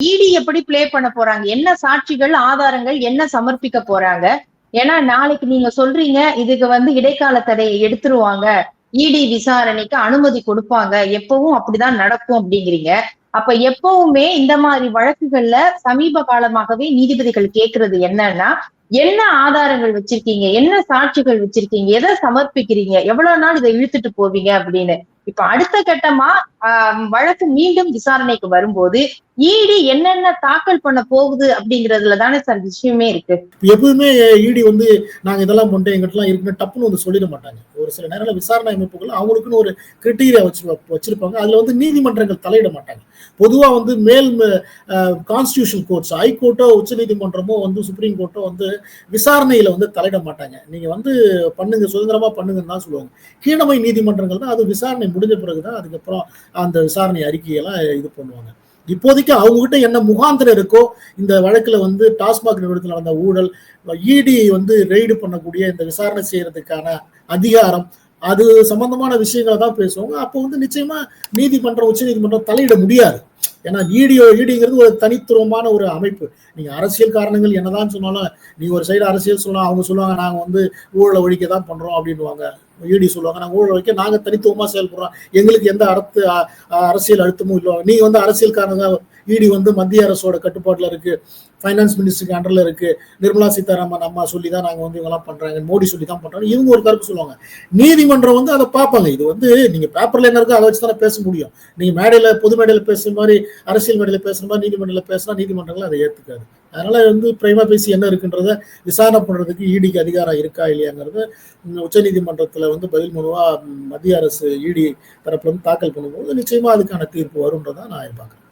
இடி எப்படி ப்ளே பண்ண போறாங்க? என்ன சாட்சிகள் ஆதாரங்கள் என்ன சமர்ப்பிக்க போறாங்க? ஏன்னா நாளைக்கு நீங்க சொல்றீங்க இதுக்கு வந்து இடைக்கால தடையை எடுத்துருவாங்க. இடி விசாரணைக்கு அனுமதி கொடுப்பாங்க. எப்பவும் அப்படிதான் நடக்கும் அப்படிங்கிறீங்க. அப்ப எப்பவுமே இந்த மாதிரி வழக்குகள்ல சமீப காலமாகவே நீதிபதிகள் கேட்கறது என்னன்னா என்ன ஆதாரங்கள் வச்சிருக்கீங்க? என்ன சாட்சிகள் வச்சிருக்கீங்க? எதை சமர்ப்பிக்கிறீங்க? எவ்வளவு நாள் இதை இழுத்துட்டு போவீங்க அப்படின்னு. இப்ப அடுத்த கட்டமா ஆஹ் வழக்கு மீண்டும் விசாரணைக்கு வரும்போது இடி என்னென்ன தாக்கல் பண்ண போகுது அப்படிங்கறதுல தானே சார் விஷயமே இருக்கு. எப்பவுமே இடி வந்து நாங்க இதெல்லாம் பண்ணுறோம் எங்கிட்ட எல்லாம் இருக்குன்னு டப்புன்னு வந்து சொல்லிட மாட்டாங்க. ஒரு சில நேரங்களில் விசாரணை அமைப்புகள் அவங்களுக்குன்னு ஒரு கிரிட்டீரியா வச்சு வச்சிருப்பாங்க. அதில் வந்து நீதிமன்றங்கள் தலையிட மாட்டாங்க. பொதுவாக வந்து மேல் கான்ஸ்டியூஷன் கோர்ட்ஸ் ஹைகோர்ட்டோ உச்ச நீதிமன்றமோ வந்து சுப்ரீம் கோர்ட்டோ வந்து விசாரணையில் வந்து தலையிட மாட்டாங்க. நீங்கள் வந்து பண்ணுங்க சுதந்திரமாக பண்ணுங்கன்னு தான் சொல்லுவாங்க. கீழமை நீதிமன்றங்கள் தான் அது விசாரணை முடிஞ்ச பிறகு தான் அதுக்கப்புறம் அந்த விசாரணை அறிக்கையெல்லாம் இது பண்ணுவாங்க. இப்போதைக்கு அவங்ககிட்ட என்ன முகாந்திரம் இருக்கோ இந்த வழக்கில் வந்து டாஸ்மாக் நிறுவனத்தில் நடந்த ஊழல் இடி வந்து ரெய்டு பண்ணக்கூடிய இந்த விசாரணை செய்யறதுக்கான அதிகாரம் அது சம்பந்தமான விஷயங்களை தான் பேசுவாங்க. அப்போ வந்து நிச்சயமா நீதிமன்றம் உச்ச நீதிமன்றம் தலையிட முடியாது. ஏன்னா ஈடியோ ஈடிங்கிறது ஒரு தனித்துவமான ஒரு அமைப்பு. நீங்க அரசியல் காரணங்கள் என்னதான் சொன்னாலும் நீ ஒரு சைடு அரசியல் சொல்லலாம் அவங்க சொல்லுவாங்க நாங்க வந்து ஊழலை ஒழிக்க தான் பண்றோம் அப்படின்வாங்க ஈடி சொல்லுவாங்க நாங்கள் ஊழல் ஒழிக்க நாங்கள் தனித்துவமாக செயல்படுறோம். எங்களுக்கு எந்த அர்த்த அரசியல் அழுத்தமும் இல்லை. நீங்கள் வந்து அரசியல் காரணங்க இடி வந்து மத்திய அரசோட கட்டுப்பாட்டில் இருக்கு. ஃபைனான்ஸ் மினிஸ்டருக்கு அண்டர்ல இருக்கு. நிர்மலா சீதாராமன் அம்மா சொல்லி தான் நாங்கள் வந்து இவங்கெல்லாம் பண்றாங்க. மோடி சொல்லி தான் பண்றாங்க. இவங்க ஒரு தரப்பு சொல்லுவாங்க. நீதிமன்றம் வந்து அதை பார்ப்பாங்க. இது வந்து நீங்க பேப்பர்ல என்ன இருக்கோ அதை வச்சு தானே பேச முடியும். நீங்க மேடையில பொது மேடையில பேசுற மாதிரி அரசியல் மேடையில பேசுற மாதிரி நீதிமன்றத்தில் பேசினா நீதிமன்றங்கள் அதை ஏத்துக்காது. அதனால வந்து பிரைமா பேசி என்ன இருக்குன்றத விசாரணை பண்றதுக்கு இடிக்கு அதிகாரம் இருக்கா இல்லையாங்கிறத உச்ச நீதிமன்றத்துல வந்து பதில் மனுவா மத்திய அரசு இடி தரப்புல வந்து தாக்கல் பண்ணும்போது நிச்சயமா அதுக்கான தீர்ப்பு வரும்ன்றதான் நான் எதிர்பார்க்கிறேன்.